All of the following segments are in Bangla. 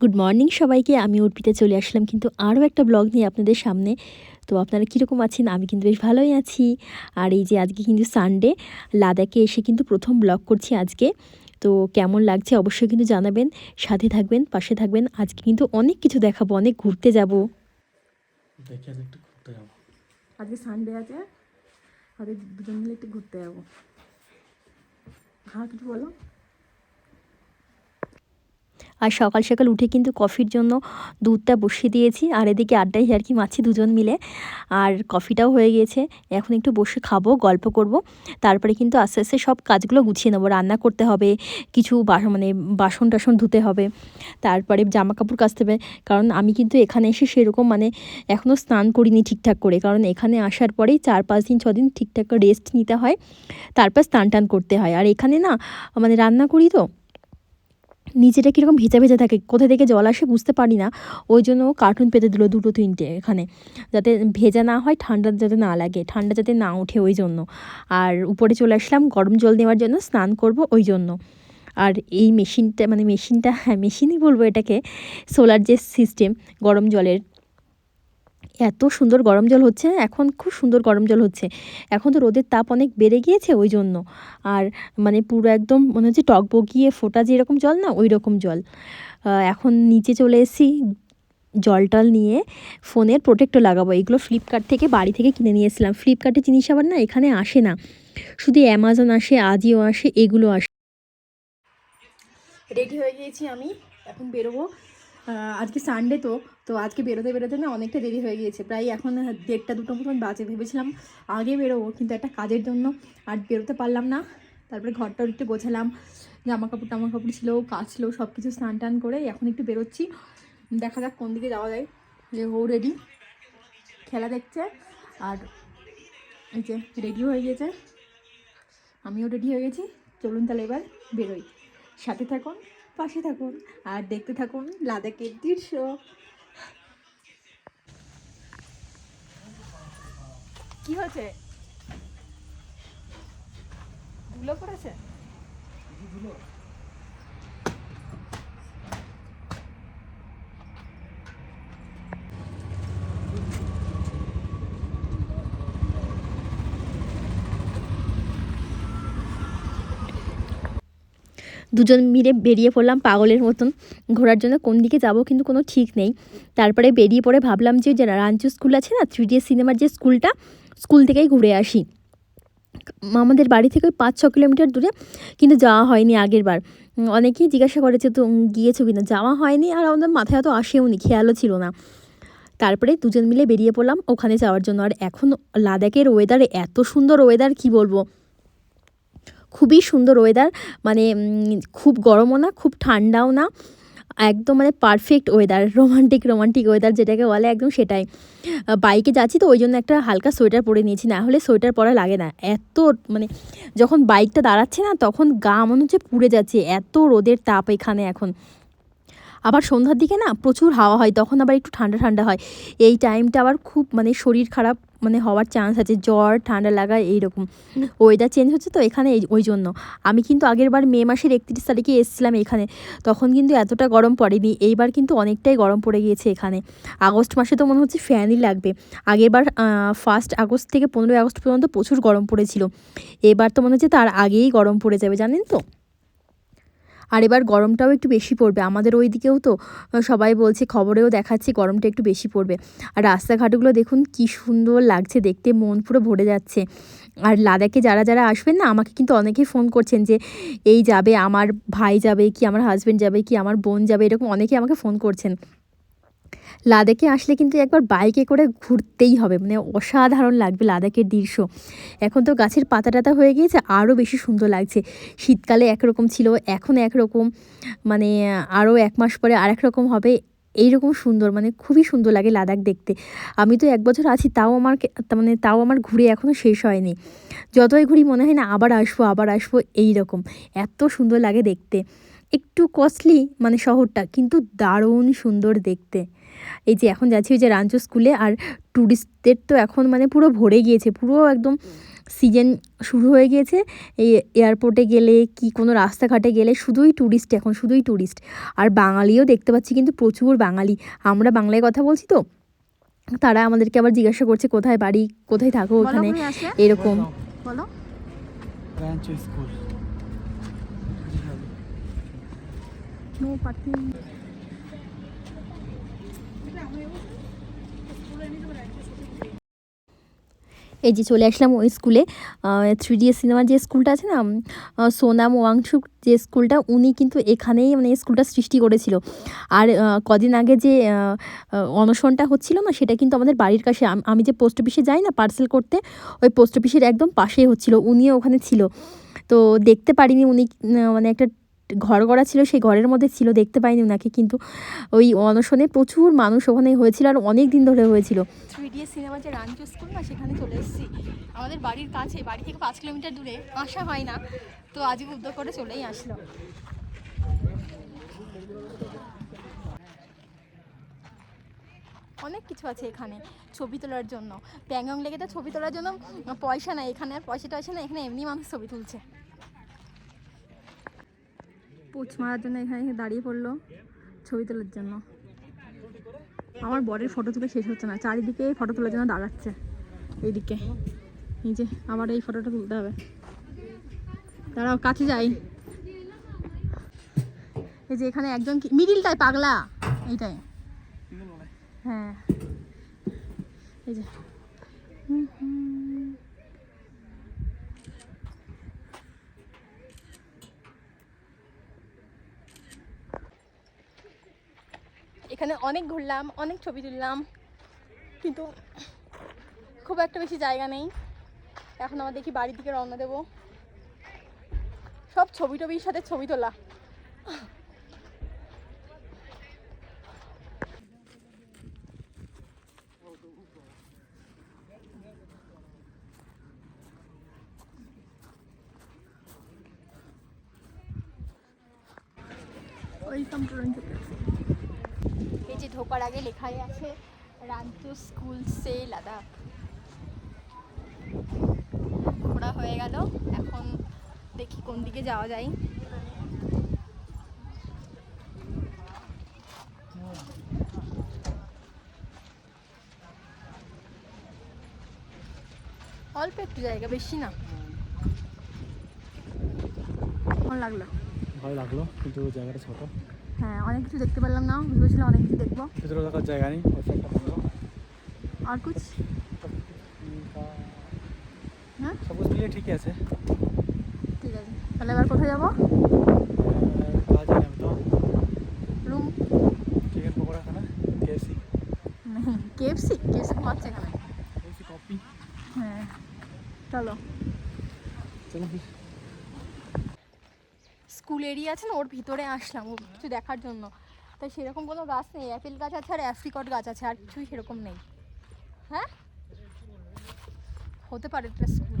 গুড মর্নিং সবাইকে আমি অর্পিতা চলে আসলাম কিন্তু আরও একটা ব্লগ নিয়ে আপনাদের সামনে। তো আপনারা কীরকম আছেন? আমি কিন্তু বেশ ভালোই আছি। আর এই যে আজকে কিন্তু সানডে লাদাখে এসে কিন্তু প্রথম ব্লগ করছি আজকে। তো কেমন লাগছে অবশ্যই কিন্তু জানাবেন সাথে থাকবেন পাশে থাকবেন। আজকে কিন্তু অনেক কিছু দেখাবো অনেক ঘুরতে যাব। আজকে সানডে আছে আমাদের দুজন মিলে একটু ঘুরতে যাব। হ্যাঁ কিছু বলো। আর সকাল সকাল উঠে কিন্তু কফির জন্য দুধটা বসিয়ে দিয়েছি। আর এদিকে আড্ডায় আর কি মাছি দুজন মিলে। আর কফিটাও হয়ে গিয়েছে। এখন একটু বসে খাব, গল্প করব। তারপরে কিন্তু আস্তে আস্তে সব কাজগুলো গুছিয়ে নেব। রান্না করতে হবে, কিছু মানে বাসন টাসন ধুতে হবে। তারপরে জামা কাপড় কাচতে হবে। কারণ আমি কিন্তু এখানে এসে সেরকম মানে এখনও স্নান করিনি ঠিকঠাক করে। কারণ এখানে আসার পরেই চার পাঁচ দিন, ছ দিন ঠিকঠাক রেস্ট নিতে হয়। তারপর স্নান টান করতে হয়। আর এখানে না মানে রান্না করি তো। নিচেটা কীরকম ভেজা ভেজা থাকে, কোথা থেকে জল আসে বুঝতে পারি না। ওই জন্য কার্টুন পেতে দিল দুটো তিনটে এখানে, যাতে ভেজা না হয়, ঠান্ডা যাতে না লাগে, ঠান্ডা যাতে না ওঠে ওই জন্য। আর উপরে চলে আসলাম, গরম জল নেওয়ার জন্য স্নান করব ওই জন্য। আর এই মেশিনটা মানে মেশিনটা হ্যাঁ মেশিনই বলব এটাকে সোলার যে সিস্টেম গরম জলের এত সুন্দর গরম জল হচ্ছে, এখন খুব সুন্দর গরম জল হচ্ছে। এখন তো রোদের তাপ অনেক বেড়ে গিয়েছে ওই জন্য আর মানে পুরো একদম মনে হচ্ছে টক বগিয়ে ফোটা যেরকম জল না ওই রকম জল এখন নিচে চলে এসেছি, জল টল নিয়ে ফোনের প্রোটেক্টর লাগাবো। এগুলো ফ্লিপকার্ট থেকে বাড়ি থেকে কিনে নিয়ে এসেছিলাম। ফ্লিপকার্টের জিনিস আবার না এখানে আসে না। শুধু অ্যামাজন আসে আজিও আসে, এগুলো আসে। রেডি হয়ে গিয়েছি আমি। এখন বেরোবো। আজকে সানডে তো তো আজকে বেরোতে বেরোতে না অনেকটা দেরি হয়ে গিয়েছে। প্রায় এখন দেড়টা দুটো মতন বাজে ভেবেছিলাম আগে বেরোবো, কিন্তু একটা কাজের জন্য আর বেরোতে পারলাম না। তারপরে ঘরটা একটু গোছালাম জামা কাপড় টামা কাপড় ছিল কাচলো সব কিছু স্নান টান করে এখন একটু বেরোচ্ছি। দেখা যাক কোন দিকে যাওয়া যায়। যে ও রেডি খেলা দেখছে, আর এই যে রেডি হয়ে গেছে আমিও রেডি হয়ে গেছি। চলুন তাহলে এবার বেরোই। সাথে থাকুন। পাশে থাকুন আর দেখতে থাকুন লাদাখের দৃশ্য। কি হয়েছে? ধুলো পড়েছে? দুজন মিলে বেরিয়ে পড়লাম পাগলের মতন। ঘোরার জন্য কোন দিকে যাব কিন্তু কোনো ঠিক নেই। তারপরে বেরিয়ে পড়ে ভাবলাম যে রাঞ্চু স্কুল আছে না থ্রি সিনেমার যে স্কুলটা, স্কুল থেকেই ঘুরে আসি। আমাদের বাড়ি থেকে ওই পাঁচ ছ কিলোমিটার দূরে, কিন্তু যাওয়া হয়নি আগের বার। অনেকেই জিজ্ঞাসা করেছে, তো গিয়েছো কিনা? যাওয়া হয়নি আর আমাদের মাথায় অত আসেও নি খেয়ালও ছিল না। তারপরে দুজন মিলে বেরিয়ে পড়লাম ওখানে যাওয়ার জন্য। আর এখন লাদাখের ওয়েদার এত সুন্দর ওয়েদার কি বলব? খুবই সুন্দর ওয়েদার মানে খুব গরমও না, খুব ঠান্ডাও না, একদম মানে perfect weather romantic romantic weather যেটাকে বলে একদম সেটাই। বাইকে যাচ্ছি তো ওই জন্য একটা হালকা সোয়েটার পরে নিয়েছি, না হলে সোয়েটার পরা লাগে না। এত মানে যখন বাইকটা দাঁড়াচ্ছে না, তখন গা মনে হচ্ছে পুড়ে যাচ্ছে, এত রোদের তাপ এখানে এখন। আবার সন্ধ্যার দিকে না, প্রচুর হাওয়া হয়, তখন আবার একটু ঠান্ডা ঠান্ডা হয়। এই টাইমটা আবার খুব মানে শরীর খারাপ মানে হওয়ার চান্স আছে, জ্বর, ঠান্ডা লাগা, এইরকম। ওয়েদার চেঞ্জ হচ্ছে তো এখানে ওই জন্য। আমি কিন্তু আগের বার মে মাসের একত্রিশ তারিখে এসেছিলাম এখানে। তখন কিন্তু এতটা গরম পড়েনি, এইবার কিন্তু অনেকটাই গরম পড়ে গিয়েছে এখানে। আগস্ট মাসে তো মনে হচ্ছে ফ্যানই লাগবে। আগেরবার ফার্স্ট আগস্ট থেকে পনেরোই আগস্ট পর্যন্ত প্রচুর গরম পড়েছিল। এবার তো মনে হচ্ছে তার আগেই গরম পড়ে যাবে, জানেন তো? আর এবার গরমটাও একটু বেশি পড়বে। আমাদের ওই দিকেও তো সবাই বলছে, খবরেও দেখাচ্ছে গরমটা একটু বেশি পড়বে। আর রাস্তাঘাটগুলো দেখুন, কি সুন্দর লাগছে দেখতে, মন পুরো ভরে যাচ্ছে। আর লাদাখে যারা যারা আসবেন না, আমাকে কিন্তু অনেকেই ফোন করছেন যে, এই যাবে, আমার ভাই যাবে কি, আমার হাজব্যান্ড যাবে কি, আমার বোন যাবে? এরকম অনেকেই আমাকে ফোন করছেন। লাদাখে আসলে কিন্তু একবার বাইকে করে ঘুরতেই হবে। মানে অসাধারণ লাগবে লাদাখের দৃশ্য। এখন তো গাছের পাতা টাতা হয়ে গিয়েছে, আরও বেশি সুন্দর লাগছে। শীতকালে একরকম ছিল, এখন একরকম। মানে আরও এক মাস পরে আরেক রকম হবে, এইরকম সুন্দর। মানে খুবই সুন্দর লাগে লাদাখ দেখতে। আমি তো এক বছর আছি, তাও আমার মানে তাও আমার ঘুরে এখনও শেষ হয়নি। যতই ঘুরি মনে হয় না, আবার আসব আবার আসব এই রকম এত সুন্দর লাগে দেখতে। একটু কস্টলি মানে শহরটা, কিন্তু দারুণ সুন্দর দেখতে। এই যে এখন যাচ্ছি ওই যে রাঞ্চু স্কুলে আর ট্যুরিস্টদের তো এখন মানে পুরো ভরে গিয়েছে পুরো একদম সিজন শুরু হয়ে গিয়েছে। এই এয়ারপোর্টে গেলে কি কোনো রাস্তাঘাটে গেলে শুধুই ট্যুরিস্ট এখন শুধুই ট্যুরিস্ট আর বাঙালিও দেখতে পাচ্ছি কিন্তু প্রচুর বাঙালি। আমরা বাংলায় কথা বলছি তো তারা আমাদেরকে আবার জিজ্ঞাসা করছে কোথায় বাড়ি? কোথায় থাকো ওখানে? এরকম। বলো। ব্রাঞ্চ স্কুল নো পার্কিং এই যে চলে আসলাম ওই স্কুলে। থ্রি ডি সিনেমার যে স্কুলটা আছে না সোনাম ওয়াংশুক যে স্কুলটা, উনি কিন্তু এখানেই মানে স্কুলটা সৃষ্টি করেছিল। আর কদিন আগে যে অনশনটা হচ্ছিল না, সেটা কিন্তু আমাদের বাড়ির কাছে, আমি যে পোস্ট অফিসে যাই না পার্সেল করতে, ওই পোস্ট অফিসের একদম পাশেই হচ্ছিল, উনিও ওখানে ছিল। তো দেখতে পারিনি উনি মানে একটা ঘর গড়া ছিল, সেই ঘরের মধ্যে ছিল, দেখতে পাইনি ওনাকে কিন্তু ওই অনশনে প্রচুর মানুষ ওখানে হয়েছিল আর অনেক দিন ধরে হয়েছিল। থ্রি ডি সিনেমা যে রাঞ্চু স্কুল না, সেখানে চলে এসেছি। আমাদের বাড়ির কাছে, বাড়ি থেকে পাঁচ কিলোমিটার দূরে, আসা হয় না। তো আজকে উদ্যোগ করে চলেই আসলো। অনেক কিছু আছে এখানে ছবি তোলার জন্য। প্যাংগং লেগে তো ছবি তোলার জন্য পয়সা নাই, এখানে আর পয়সা টয়সা না এখানে এমনি মানুষ ছবি তুলছে। পোচ মারার জন্য এখানে দাঁড়িয়ে পড়ল ছবি তোলার জন্য। আমার বরের ফটো তুলে শেষ হচ্ছে না চারিদিকে ফটো তোলার জন্য দাঁড়াচ্ছে। এইদিকে এই যে আবার এই ফটোটা তুলতে হবে। দাঁড়াও কাছে যাই। এই যে এখানে একজন মিডিলটাই পাগলা। এইটাই। হ্যাঁ। এই যে। হুম, হুম। এখানে অনেক ঘুরলাম, অনেক ছবি তুললাম, কিন্তু খুব একটা বেশি জায়গা নেই। এখন আমার দেখি বাড়ির দিকে রওনা দেবো। সব ছবি টবির সাথে ছবি তোলা। ওয়েলকাম টু ঢোকার আগে লেখাই আছে রাঞ্চু স্কুল সে লাদাখ। ঘোরা হয়ে গেল এখন দেখি কোন দিকে যাওয়া যায়। অল্প একটু জায়গা বেশি না। কেমন লাগল। ভালো লাগল কিন্তু জায়গাটা ছোট। হ্যাঁ অনেক কিছু দেখতে পারলাম না ভেবেছিলাম অনেক কিছু দেখব। ভিতরে থাকার জায়গা নেই আর কুছ? হ্যাঁ? সব কিছু মিলিয়ে ঠিকই আছে। ঠিক আছে তাহলে এবার কোথায় যাব? রুম? চিকেন পকোড়া খানা নেই কেএফসি কেএফসি পাচ্ছে এখানে। কেএসি কপি হ্যাঁ চলো। চলো। স্কুল এরিয়া আছে না ওর ভিতরে আসলাম ও কিছু দেখার জন্য। তাই সেরকম কোনো গাছ নেই, অ্যাপেল গাছ আছে আর অ্যাফ্রিকট গাছ আছে, আর কিছুই সেরকম নেই। হ্যাঁ? হতে পারে এটা স্কুল।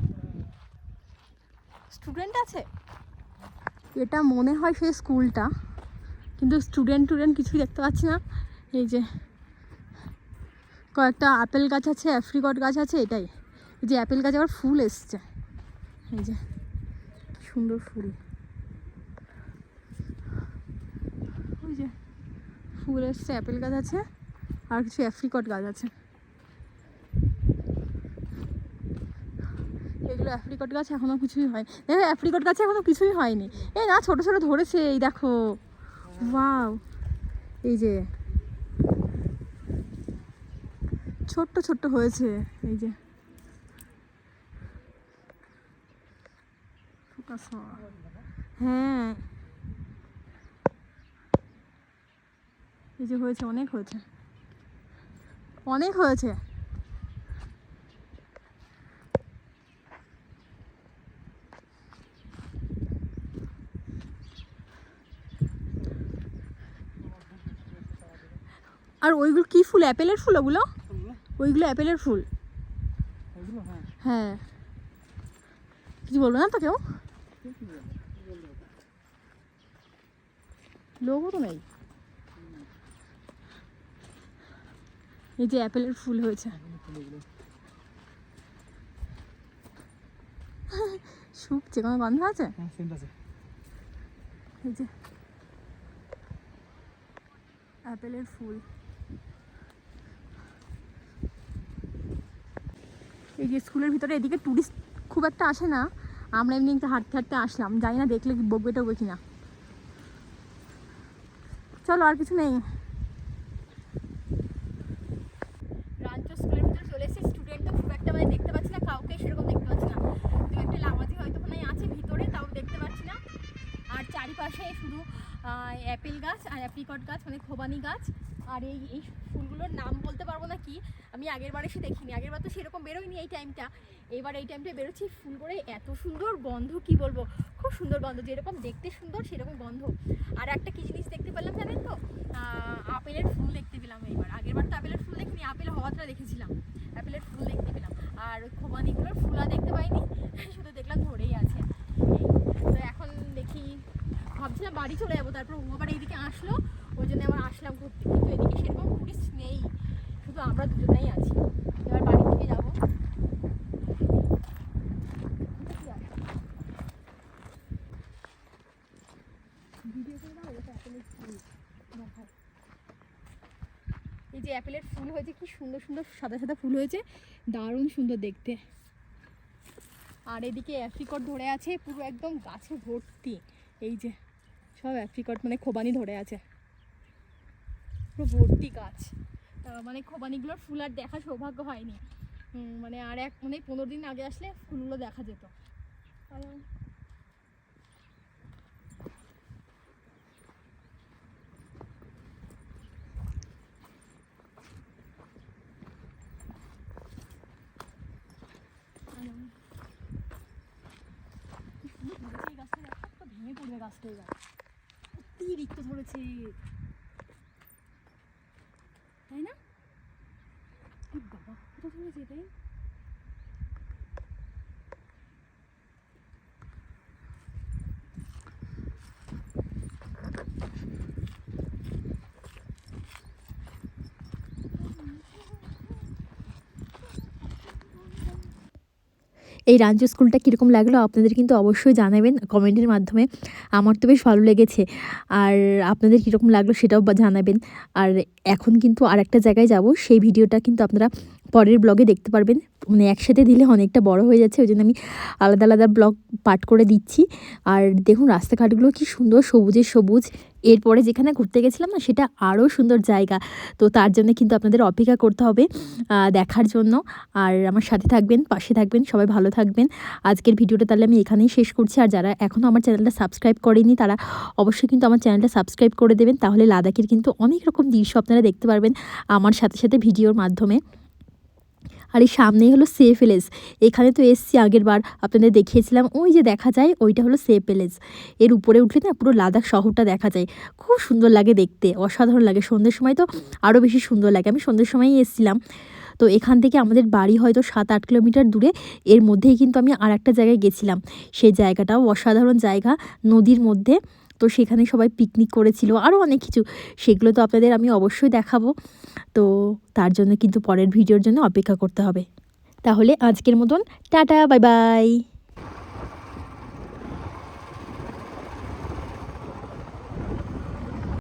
স্টুডেন্ট আছে? এটা মনে হয় সেই স্কুলটা, কিন্তু স্টুডেন্ট টুডেন্ট কিছুই দেখতে পাচ্ছি না। এই যে কয়েকটা আপেল গাছ আছে অ্যাফ্রিকট গাছ আছে, এটাই। এই যে অ্যাপেল গাছ আবার ফুল এসছে। এই যে সুন্দর ফুল ওই যে ফুল এসছে, অ্যাপেল গাছ আছে, আর কিছু অ্যাফ্রিকট গাছ আছে। এগুলো অ্যাফ্রিকট গাছ এখনও কিছুই হয় দেখো অ্যাফ্রিকট গাছে এখনও কিছুই হয়নি। এই না ছোটো ছোটো ধরেছে, এই দেখো। ওয়াও। এই যে। ছোট্ট ছোট্ট হয়েছে, এই যে। হ্যাঁ। এই যে হয়েছে অনেক হয়েছে। অনেক হয়েছে। আর ওইগুলো কি ফুল? অ্যাপেলের ফুল ওগুলো? ওইগুলো অ্যাপেলের ফুল। হ্যাঁ। হ্যাঁ। কিছু বলব না তো কেউ? লোকও তো নেই। এই যে অ্যাপেলের ফুল হয়েছে। শুকছে কোনো গন্ধ আছে? হ্যাঁ আছে। এই যে। অ্যাপেলের ফুল। এই যে স্কুলের ভিতরে এদিকে টুরিস্ট খুব একটা আসে না। আমরা এমনি একটু হাঁটতে হাঁটতে আসলাম। জানি না দেখলে বকবে টকবে কিনা। চলো আর কিছু নেই রাঞ্চ স্কুলের ভিতরে চলে এসেছি স্টুডেন্ট তো খুব একটা মানে দেখতে পাচ্ছি না কাউকে সেরকম দেখতে পাচ্ছি না দু একটা লামাজি হয়তো ওখানে আছে ভিতরে তাও দেখতে পাচ্ছি না আর চারিপাশে শুধু অ্যাপেল গাছ আর অ্যাপ্রিকট গাছ মানে খোবানি গাছ। আর এই এই ফুলগুলোর নাম বলতে পারব না কি, আমি আগের বার এসে দেখিনি। আগের বার তো সেরকম বেরোয়নি এই টাইমটা এবার এই টাইমটা বেরোচ্ছি ফুল করে এত সুন্দর গন্ধ, কি বলব? খুব সুন্দর গন্ধ, যেরকম দেখতে সুন্দর, সেরকম গন্ধ। আর একটা কি জিনিস দেখতে পেলাম জানেন তো? আপেলের ফুল দেখতে পেলাম এইবার। আগের বার তো আপেলের ফুল দেখিনি, আপেল হওয়াটা দেখেছিলাম আপেলের ফুল দেখতে পেলাম আর ওই খোবানিগুলোর ফুলা দেখতে পাইনি শুধু দেখলাম ধরেই আছে এই তো এখন দেখি ভাবছিলাম বাড়ি চলে যাব তারপর ও আবার এইদিকে আসলো ওই জন্য আবার আসলাম ঘুরতে কিন্তু এদিকে সেরকম টুরিস্ট নেই শুধু আমরা দুজনেই আছি এবার বাড়ি থেকে যাব ভিডিও করে দাও এটা এই যে অ্যাপেলের ফুল হয়েছে, কি সুন্দর সুন্দর সাদা সাদা ফুল হয়েছে। দারুণ সুন্দর দেখতে। আর এদিকে অ্যাপ্রিকট ধরে আছে, পুরো একদম গাছে ভর্তি। এই যে, সব অ্যাপ্রিকট মানে খোবানি ধরে আছে। পুরো ভর্তি গাছ। মানে খোবানিগুলোর ফুল আর দেখা সৌভাগ্য হয়নি। মানে আর এক মানে পনেরো দিন আগে আসলে ফুলগুলো দেখা যেত আর- কি সুন্দর ধরেছে এই গাছটা দেখো, হয়ে গাছটা এবার অতিরিক্ত ধরেছে। তাই না? বাবা কত ধরেছে তাই? এই রাঞ্জু স্কুলটা কীরকম লাগল আপনাদের কিন্তু অবশ্যই জানাবেন কমেন্টের মাধ্যমে। আমার তো বেশ ভালো লেগেছে। আর আপনাদের কীরকম লাগল সেটাও জানাবেন। আর এখন কিন্তু আর একটা জায়গায় যাব, সেই ভিডিওটা কিন্তু আপনারা পরের ব্লগে দেখতে পারবেন। মানে একসাথে দিলে অনেকটা বড় হয়ে যাচ্ছে ওই জন্য আমি আলাদা আলাদা ব্লগ পাঠ করে দিচ্ছি। আর দেখুন, রাস্তাঘাটগুলো কি সুন্দর সবুজে সবুজ। এরপরে যেখানে ঘুরতে গেছিলাম না, সেটা আরও সুন্দর জায়গা। তো তার জন্য কিন্তু আপনাদের অপেক্ষা করতে হবে দেখার জন্য। আর আমার সাথে থাকবেন, পাশে থাকবেন, সবাই ভালো থাকবেন। আজকের ভিডিওটা তাহলে আমি এখানেই শেষ করছি। আর যারা এখনও আমার চ্যানেলটা সাবস্ক্রাইব করেনি, তারা অবশ্যই কিন্তু আমার চ্যানেলটা সাবস্ক্রাইব করে দেবেন। তাহলে লাদাখের কিন্তু অনেক রকম দৃশ্য আপনারা দেখতে পারবেন আমার সাথে সাথে ভিডিওর মাধ্যমে। আর এই সামনেই হলো সেফ এলেস। এখানে তো এসছি আগের বার। আপনাদের দেখিয়েছিলাম, ওই যে দেখা যায়, ওইটা হলো সেফ এলেস। এর উপরে উঠলে না পুরো লাদাখ শহরটা দেখা যায়। খুব সুন্দর লাগে দেখতে, অসাধারণ লাগে। সন্ধ্যের সময় তো আরও বেশি সুন্দর লাগে। আমি সন্ধ্যের সময়ই এসেছিলাম। তো এখান থেকে আমাদের বাড়ি হয়তো সাত আট কিলোমিটার দূরে। এর মধ্যেই কিন্তু আমি আর একটা জায়গায় গেছিলাম। সেই জায়গাটাও অসাধারণ জায়গা। নদীর মধ্যে তো সেখানে সবাই পিকনিক করেছিল আরও অনেক কিছু। সেগুলো তো আপনাদের আমি অবশ্যই দেখাবো। তো তার জন্য কিন্তু পরের ভিডিওর জন্য অপেক্ষা করতে হবে। তাহলে আজকের মতন, টাটা বাই বাই